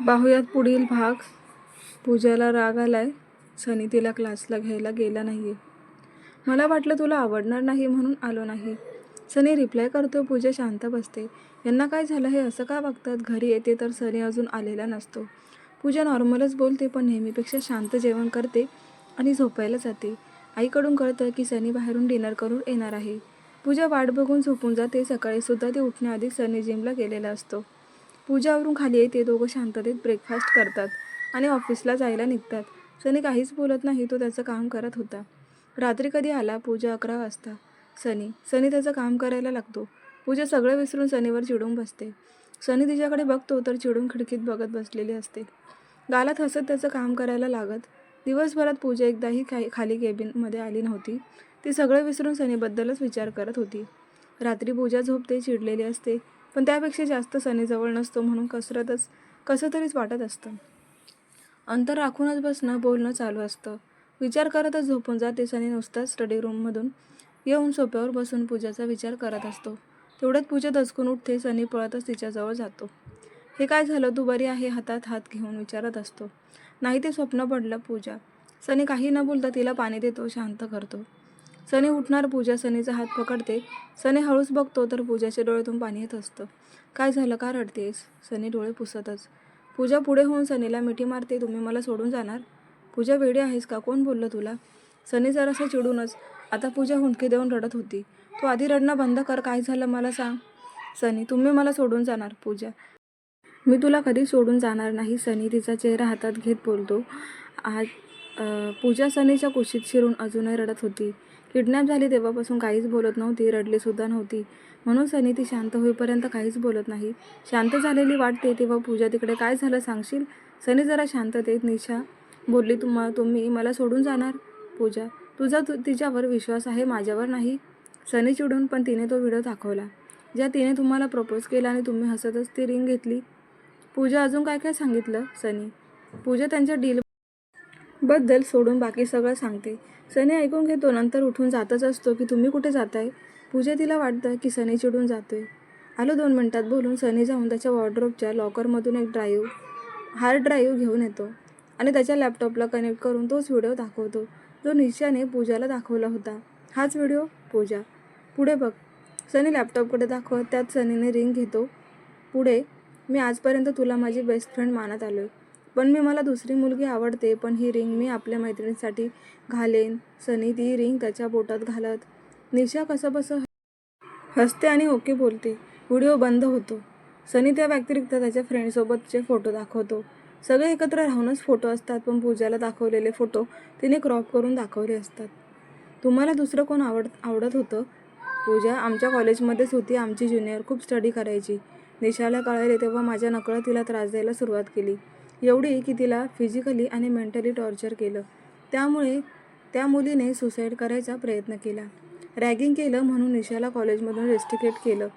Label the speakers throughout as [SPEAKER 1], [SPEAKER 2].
[SPEAKER 1] पाहूयात पुढील भाग. पूजाला राग आलाय. सनी तिला क्लासला घ्यायला गेला नाही मला वाटलं तुला आवडणार नाही म्हणून आलो नाही. सनी रिप्लाय करतो पूजा शांत बसते. यांना काय झालं हे असं का वागतात घरी येते तर सनी अजून आलेला नसतो. पूजा नॉर्मलच बोलते पण नेहमीपेक्षा शांत जेवण करते आणि झोपायला जाते. आईकडून कळतं की सनी बाहेरून डिनर करून येणार आहे. पूजा वाट बघून झोपून जाते. सकाळी सुद्धा ते उठण्याआधी सनी जिमला गेलेला असतो. पूजावरून खाली येते दोघं शांततेत ब्रेकफास्ट करतात आणि ऑफिसला जायला निघतात. सनी काहीच बोलत नाही तो त्याचं काम करत होता. रात्री कधी आला? पूजा अकरा वाजता. सनी सनी त्याचं काम करायला लागतो. पूजा सगळं विसरून सनीवर चिडून बसते. सनी तिच्याकडे बघतो तर चिडून खिडकीत बघत बसलेली असते. गालात हसत त्याचं काम करायला लागत. दिवसभरात पूजा एकदाही खा खाली केबिनमध्ये आली नव्हती. ती सगळं विसरून सनीबद्दलच विचार करत होती. रात्री पूजा झोपते चिडलेली असते. पण त्यापेक्षा जास्त सनीजवळ नसतो म्हणून कसरतच कसं तरीच वाटत असतं. अंतर राखूनच बसणं बोलणं चालू असतं. विचार करतच झोपून जाते सनी नुसताच स्टडी रूममधून येऊन सोप्यावर बसून पूजाचा विचार करत असतो. तेवढ्यात पूजा दचकून उठते सनी पळतच तिच्याजवळ जातो. हे काय झालं? तू बरी आहे हातात हात घेऊन विचारत असतो. नाही ते स्वप्न पडलं पूजा. सनी काही न बोलता तिला पाणी देतो शांत करतो. सनी उठणार पूजा सनीचा हात पकडते. सनी हळूच बघतो तर पूजाच्या डोळ्यातून पाणी येत असतं. काय झालं? का रडतेस? सनी डोळे पुसतच. पूजा पुढे होऊन सनीला मिठी मारते तुम्ही मला सोडून जाणार? पूजा वेडी आहेस का? कोण बोललं तुला? सनी जरासा चिडूनच आता पूजा हुंदकी देऊन रडत होती. तू आधी रडणं बंद कर काय झालं मला सांग. सनी तुम्ही मला सोडून जाणार पूजा. मी तुला कधी सोडून जाणार नाही सनी तिचा चेहरा हातात घेत बोलतो. आज पूजा सनीच्या कुशीत शिरून अजूनही रडत होती. किडनॅप झाली तेव्हापासून काहीच बोलत नव्हती रडलीसुद्धा नव्हती. म्हणून सनी ती शांत होईपर्यंत काहीच बोलत नाही. शांत झालेली वाटते तेव्हा पूजा तिकडे काय झालं सांगशील? सनी जरा शांततेत निशा बोलली तुम्हा तुम्ही मला सोडून जाणार पूजा तुझा तु तिच्यावर विश्वास आहे माझ्यावर नाही सनी चिडून पण तिने तो व्हिडिओ दाखवला ज्या तिने तुम्हाला प्रपोज केला आणि तुम्ही हसतच ती रिंग घेतली. पूजा अजून काय काय सांगितलं सनी? पूजा त्यांच्या डील बद्दल सोडून बाकी सगळं सांगते. सनी ऐकून घेतो नंतर उठून जातच असतो की तुम्ही कुठे जाताय? पूजा तिला वाटतं की सनी चिडून जातोय. आलो दोन मिनटात बोलून सनी जाऊन त्याच्या वॉर्ड्रोबच्या लॉकरमधून एक ड्राईव्ह हार्ड ड्राईव्ह घेऊन येतो आणि त्याच्या लॅपटॉपला कनेक्ट करून तोच व्हिडिओ दाखवतो जो निशाने पूजाला दाखवला होता. हाच व्हिडिओ पूजा. पुढे बघ. सनी लॅपटॉपकडे दाखवत त्यात सनीने रिंग घेतो. पुढे मी आजपर्यंत तुला माझी बेस्ट फ्रेंड मानत आलो आहे पण मी मला दुसरी मुलगी आवडते पण ही रिंग मी आपल्या मैत्रिणीसाठी घालेन. सनी ती रिंग त्याच्या बोटात घालत. निशा कसंबसं हसते आणि ओके बोलते. व्हिडिओ बंद होतो. सनी त्या व्यतिरिक्त त्याच्या फ्रेंडसोबतचे फोटो दाखवतो. सगळे एकत्र राहूनच फोटो असतात पण पूजाला दाखवलेले फोटो तिने क्रॉप करून दाखवले असतात. तुम्हाला दुसरं कोण आवड आवडत होतं? पूजा आमच्या कॉलेजमध्येच होती. आमची ज्युनियर खूप स्टडी करायची. निशाला कळाले तेव्हा माझ्या नकळत तिला त्रास द्यायला सुरुवात केली. एवढी की तिला फिजिकली आणि मेंटली टॉर्चर केलं. त्यामुळे त्या मुलीने सुसाईड करायचा प्रयत्न केला. रॅगिंग केलं म्हणून निशाला कॉलेजमधून रेस्टिकेट केलं.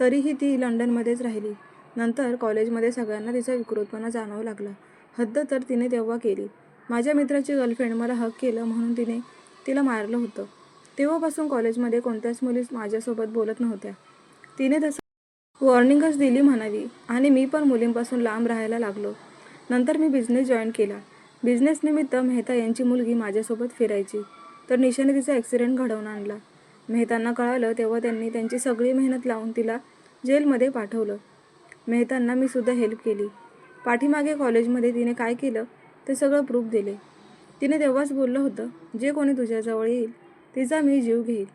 [SPEAKER 1] तरीही ती लंडनमध्येच राहिली. नंतर कॉलेजमध्ये सगळ्यांना तिचा विकृतपणा जाणवू लागला. हद्द तर तिने तेव्हा केली. माझ्या मित्राची गर्लफ्रेंड मला हक केलं म्हणून तिने तिला मारलं होतं. तेव्हापासून कॉलेजमध्ये कोणत्याच मुली माझ्यासोबत बोलत नव्हत्या. तिने तसं वॉर्निंगच दिली म्हणावी. आणि मी पण मुलींपासून लांब राहायला लागलो. नंतर मी बिझनेस जॉईन केला. बिझनेस निमित्त मेहता यांची मुलगी माझ्यासोबत फिरायची. तर निशाने तिचा ॲक्सिडेंट घडवून आणला. मेहतांना कळालं तेव्हा त्यांनी त्यांची सगळी मेहनत लावून तिला जेलमध्ये पाठवलं. मेहतांना मी सुद्धा हेल्प केली. पाठीमागे कॉलेजमध्ये तिने काय केलं ते सगळं प्रूफ दिले. तिने तेव्हाच बोललं होतं जे कोणी तुझ्याजवळ येईल तिचा मी जीव घेईल.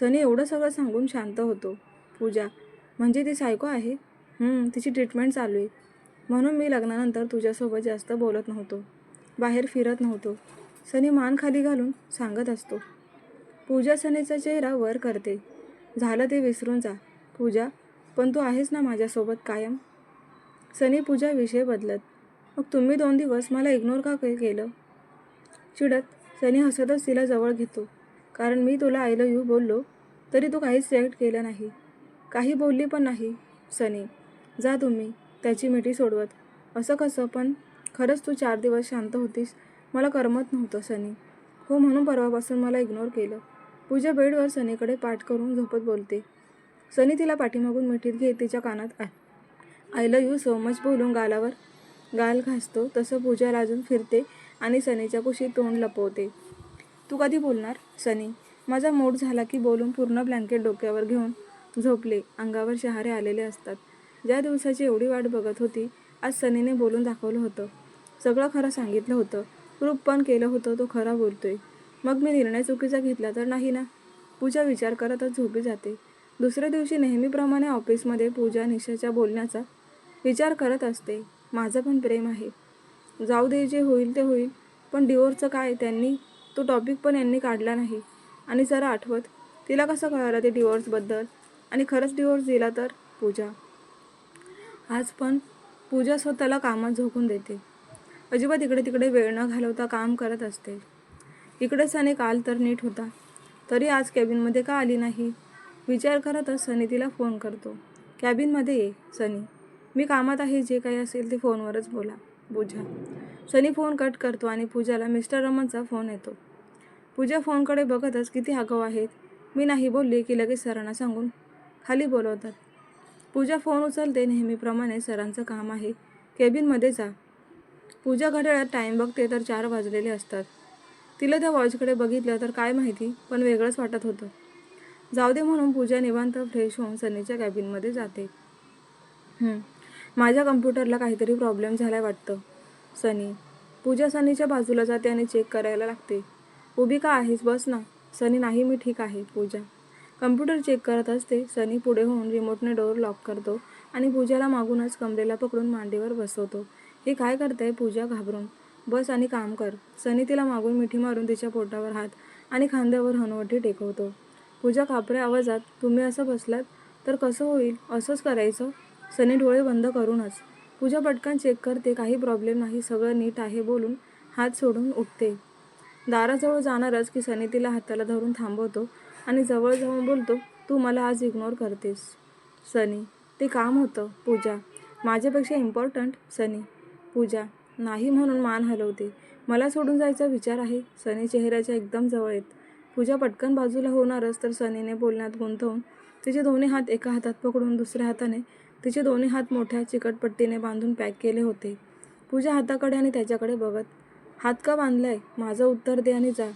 [SPEAKER 1] सनी एवढं सगळं सांगून शांत होतो. पूजा म्हणजे ती सायको आहे? तिची ट्रीटमेंट चालू आहे. म्हणून मी लग्नानंतर तुझ्यासोबत जास्त बोलत नव्हतो. बाहेर फिरत नव्हतो. सनी मान खाली घालून सांगत असतो. पूजा सनीचा चेहरा वर करते. झालं ते विसरून जा. पूजा पण तू आहेस ना माझ्यासोबत कायम? सनी पूजा विषय बदलत. मग तुम्ही दोन दिवस मला इग्नोर का केलं? चिडत सनी हसतच तिला जवळ घेतो. कारण मी तुला आय लव्ह यू बोललो तरी तू काहीच रिॲक्ट केलं नाही. काही बोलली पण नाही सनी. जा तुम्ही. त्याची मिठी सोडवत. असं कसं पण खरंच तू चार दिवस शांत होतीस. मला करमत नव्हतं सनी. हो म्हणून परवापासून मला इग्नोर केलं. पूजा बेडवर सनीकडे पाठ करून झोपत बोलते. सनी तिला पाठीमागून मिठीत घेत तिच्या कानात I love you so much बोलून गालावर गाल घासतो. तसं पूजा लाजून फिरते आणि सनीच्या कुशीत तोंड लपवते. तू कधी बोलणार सनी? माझा मूड झाला की बोलून पूर्ण ब्लँकेट डोक्यावर घेऊन झोपले. अंगावर शहारे आलेले असतात. ज्या दिवसाची एवढी वाट बघत होती आज सनीने बोलून दाखवलं होतं. सगळं खरं सांगितलं होतं. प्रूफ पण केलं होतं तो खरा बोलतोय. मग मी निर्णय चुकीचा घेतला तर नाही ना? पूजा विचार करतच झोपी जाते. दुसऱ्या दिवशी नेहमीप्रमाणे ऑफिसमध्ये पूजा निशाच्या बोलण्याचा विचार करत असते. माझं पण प्रेम आहे. जाऊ दे जे होईल ते होईल पण डिवोर्सचं काय त्यांनी तो टॉपिक पण यांनी काढला नाही. आणि जरा आठवत तिला कसं कळालं ते डिवोर्सबद्दल आणि खरंच डिवोर्स दिला तर पूजा? आज पण पूजा स्वतःला कामात झोकून देते. अजिबात इकडे तिकडे वेळ न घालवता काम करत असते. इकडे सनी काल तर नीट होता. तरी आज कॅबिनमध्ये का आली नाही? विचार करतच सनी तिला फोन करतो. कॅबिनमध्ये ये सनी. मी कामात आहे जे काही असेल ते फोनवरच बोला पूजा सनी फोन कट करतो आणि पूजाला मिस्टर रमनचा फोन येतो. पूजा फोनकडे बघतच किती आगाऊ आहेत. मी नाही बोलले की लगेच सरांना सांगून खाली बोलवतात. पूजा फोन उचलते नेहमीप्रमाणे सरांचं काम आहे. केबिनमध्ये जा. पूजा घड्याळात टाईम बघते तर चार वाजलेले असतात. तिला त्या वॉचकडे बघितलं तर काय माहिती पण वेगळंच वाटत होतं. जाऊ दे म्हणून पूजा निवांत फ्रेश होऊन सनीच्या कॅबिनमध्ये जाते. माझ्या कम्प्युटरला काहीतरी प्रॉब्लेम झालाय वाटतं सनी. पूजा सनीच्या बाजूला जाते आणि चेक करायला लागते. उभी का आहेस? बस ना. सनी नाही मी ठीक आहे. पूजा. कम्प्युटर चेक करत असते. सनी पुढे होऊन रिमोटने डोअर लॉक करतो आणि पूजाला मागूनच कमरेला पकडून मांडीवर बसवतो. हे काय करताय? पूजा घाबरून. बस आणि काम कर. सनी तिला मागून मिठी मारून तिच्या पोटावर हात आणि खांद्यावर हनुवटी टेकवतो. पूजा कापऱ्या आवाजात तुम्ही असं बसलात? तर कसं होईल? असंच करायचं सनी डोळे बंद करूनच. पूजा पटकन चेक करते काही प्रॉब्लेम नाही सगळं नीट आहे बोलून हात सोडून उठते. दाराजवळ जाणारच की सनी तिला हाताला धरून थांबवतो आणि जवळ जाऊन बोलतो तू मला आज इग्नोर करतेस. सनी ते काम होतं पूजा. माझ्यापेक्षा इम्पॉर्टंट सनी. पूजा नाही म्हणून मान हलवते. मला सोडून जायचा विचार आहे. सनी चेहऱ्याच्या एकदम जवळ येत. पूजा पटकन बाजूला होणारच तर सनीने बोलण्यात गुंतवून तिचे दोन्ही हात एका हातात पकडून दुसऱ्या हाताने तिचे दोन्ही हात मोठ्या चिकटपट्टीने बांधून पॅक केले होते. पूजा हाताकडे आणि त्याच्याकडे बघत हात का बांधलाय? माझं उत्तर दे आणि जा.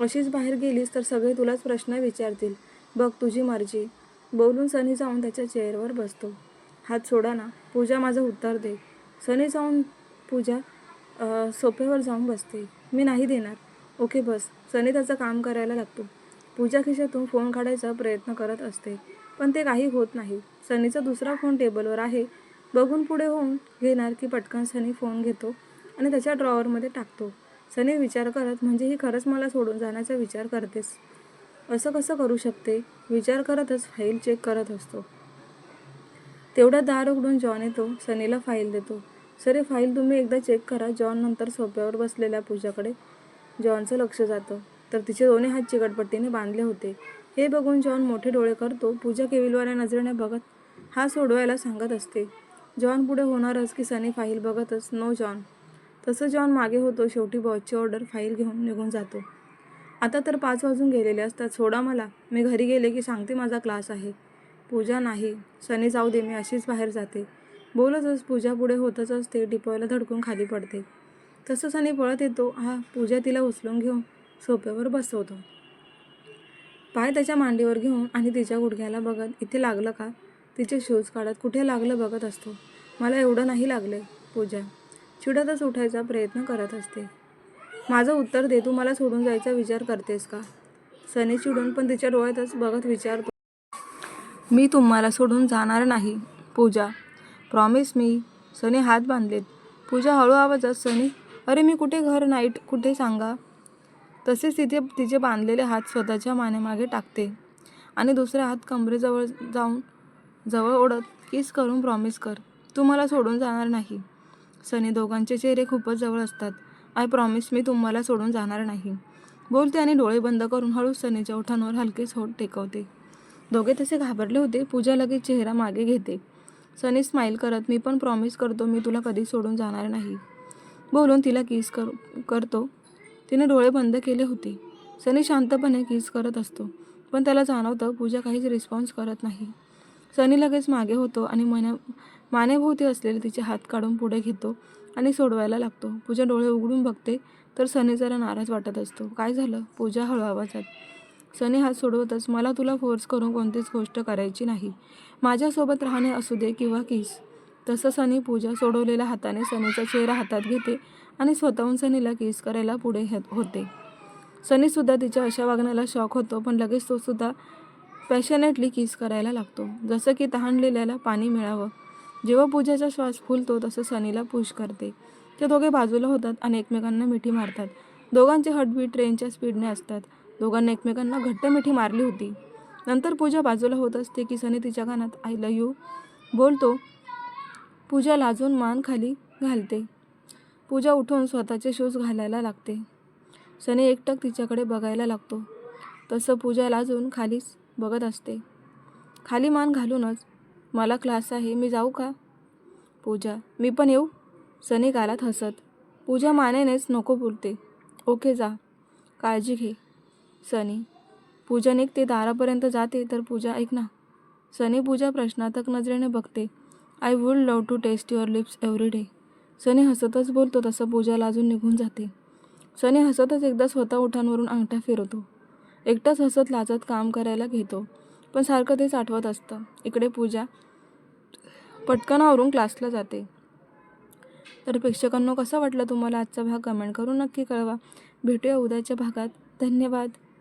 [SPEAKER 1] अशीच बाहेर गेलीस तर सगळे तुलाच प्रश्न विचारतील. बघ तुझी मर्जी. बोलून सनी जाऊन त्याच्या चेअरवर बसतो. हात सोडा ना. पूजा माझं उत्तर दे. सनी जाऊन पूजा अ, सोफ्यावर जाऊन बसते. मी नाही देणार. ओके बस. सनी त्याचं काम करायला लागतो. पूजा खिशातून फोन काढायचा प्रयत्न करत असते. पण ते काही होत नाही. सनीचा दुसरा फोन टेबलवर आहे. बघून पुढे होऊन घेणार की पटकन सनी फोन घेतो आणि त्याच्या ड्रॉवरमध्ये टाकतो. सनी विचार करत म्हणजे ही खरंच मला सोडून जाण्याचा विचार करतेस? असं कसं करू शकते? विचार करतच फाईल चेक करत असतो. तेवढा दार उघडून जॉन येतो सनीला फाईल देतो. सर हे फाईल तुम्ही एकदा चेक करा जॉन नंतर सोप्यावर बसलेल्या पूजाकडे. जॉनचं लक्ष जातं. तर तिचे दोन्ही हात चिकटपट्टीने बांधले होते. हे बघून जॉन मोठे डोळे करतो. पूजा केविलवाल्या नजरेने बघत हा सोडवायला सांगत असते. जॉन पुढे होणारच की सनी फाईल बघतच. No John. तसं जॉन मागे होतो. शेवटी बॉसची ऑर्डर फाईल घेऊन निघून जातो. आता तर पाच वाजून गेलेले असतात. सोडा मला. मी घरी गेले की सांगते माझा क्लास आहे. पूजा नाही. सनी जाऊ दे. मी अशीच बाहेर जाते. बोलतच पूजा पुढे होतच असते. डिपोयला धडकून खाली पडते. तसं सनी पळत येतो. हा पूजा तिला उचलून घेऊन सोप्यावर बसवतो. पाय त्याच्या मांडीवर घेऊन आणि तिच्या गुडघ्याला बघत इथे लागलं का? तिचे शूज काढत कुठे लागलं? बघत असतो. मला एवढं नाही लागले पूजा. चिडतच उठायचा प्रयत्न करत असते. माझं उत्तर दे तू मला सोडून जायचा विचार करतेस का? सनी चिडून पण तिच्या डोळ्यातच बघत विचारतो. मी तुम्हाला सोडून जाणार नाही पूजा. Promise me. सनी हात बांधलेत. पूजा हळू आवाजात सनी. अरे मी कुठे घर नाईट कुठे सांगा? तसेच तिथे तिचे बांधलेले हात स्वतःच्या मानेमागे टाकते. आणि दुसरा हात कमरेजवळ जाऊन जवळ ओढत किस करून प्रॉमिस कर. तू मला सोडून जाणार नाही. सनी दोघांचे चेहरे खूपच जवळ असतात. आय प्रॉमिस मी तुम्हाला सोडून जाणार नाही. बोलते आणि डोळे बंद करून हळूच सनीच्या ओठांवर हलकेच होठ टेकवते. दोघे तसे घाबरले होते. पूजा लगेच चेहरा मागे घेते. सनी स्माईल करत मी पण प्रॉमिस करतो मी तुला कधी सोडून जाणार नाही. बोलून तिला किस कर करतो. तिने डोळे बंद केले होते. सनी शांतपणे किस करत असतो. पण त्याला जाणवतं पूजा काहीच रिस्पॉन्स करत नाही. सनी लगेच मागे होतो आणि मना मानेभोवती असलेले तिचे हात काढून पुढे घेतो आणि सोडवायला लागतो. पूजा डोळे उघडून बघते तर सनी जरा नाराज वाटत असतो. काय झालं पूजा हळू आवाजात सनी हात सोडवतच मला तुला फोर्स करून कोणतीच गोष्ट करायची नाही. माझ्यासोबत राहणे असू दे किंवा किस तसं सनी पूजा सोडवलेल्या हाताने सनीचा चेहरा हातात घेते आणि स्वतःहून सनीला किस करायला पुढे होते. सनीसुद्धा तिच्या अशा वागण्याला शॉक होतो पण लगेच तो सुद्धा पॅशनेटली किस करायला लागतो. जसं की तहानलेल्याला पाणी मिळावं. जेव्हा पूजाचा श्वास फुलतो तसं सनीला पुश करते. ते दोघे बाजूला होतात आणि एकमेकांना मिठी मारतात. दोघांचे हटबीट ट्रेनच्या स्पीडने असतात. दोघांना एकमेकांना घट्ट मिठी मारली होती. नंतर पूजा बाजूला होत असते की सनी तिच्या कानात आय लव यू बोलतो. पूजा लाजून मान खाली घालते. पूजा उठून स्वतःचे शूज घालायला लागते. सनी एकटक तिच्याकडे बघायला लागतो. तसं पूजा लाजून खालीच बघत असते. खाली मान घालूनच मला क्लास आहे मी जाऊ का? पूजा मी पण येऊ? सनी गालात हसत. पूजा मानेनेच नको बोलते. ओके जा. काळजी घे. सनी पूजा निघते दारापर्यंत जाते तर पूजा ऐक ना. सनी पूजा प्रश्नार्थक नजरेने बघते. I would love to taste your lips every day Sunny हसतच बोलतो तसं पूजा लाजून निघून जाते. सनी हसतच एकदा स्वतः उठांवरून अंगठा फिरवतो. एकटाच हसत लाजत काम करायला घेतो. पण सारखं तेच आठवत असतं. इकडे पूजा. पटकन आवरून क्लासला जाते. तर प्रेक्षकांनो कसा वाटला तुम्हाला आजचा भाग? कमेंट करून नक्की कळवा. भेटूया उद्याच्या भागात. धन्यवाद.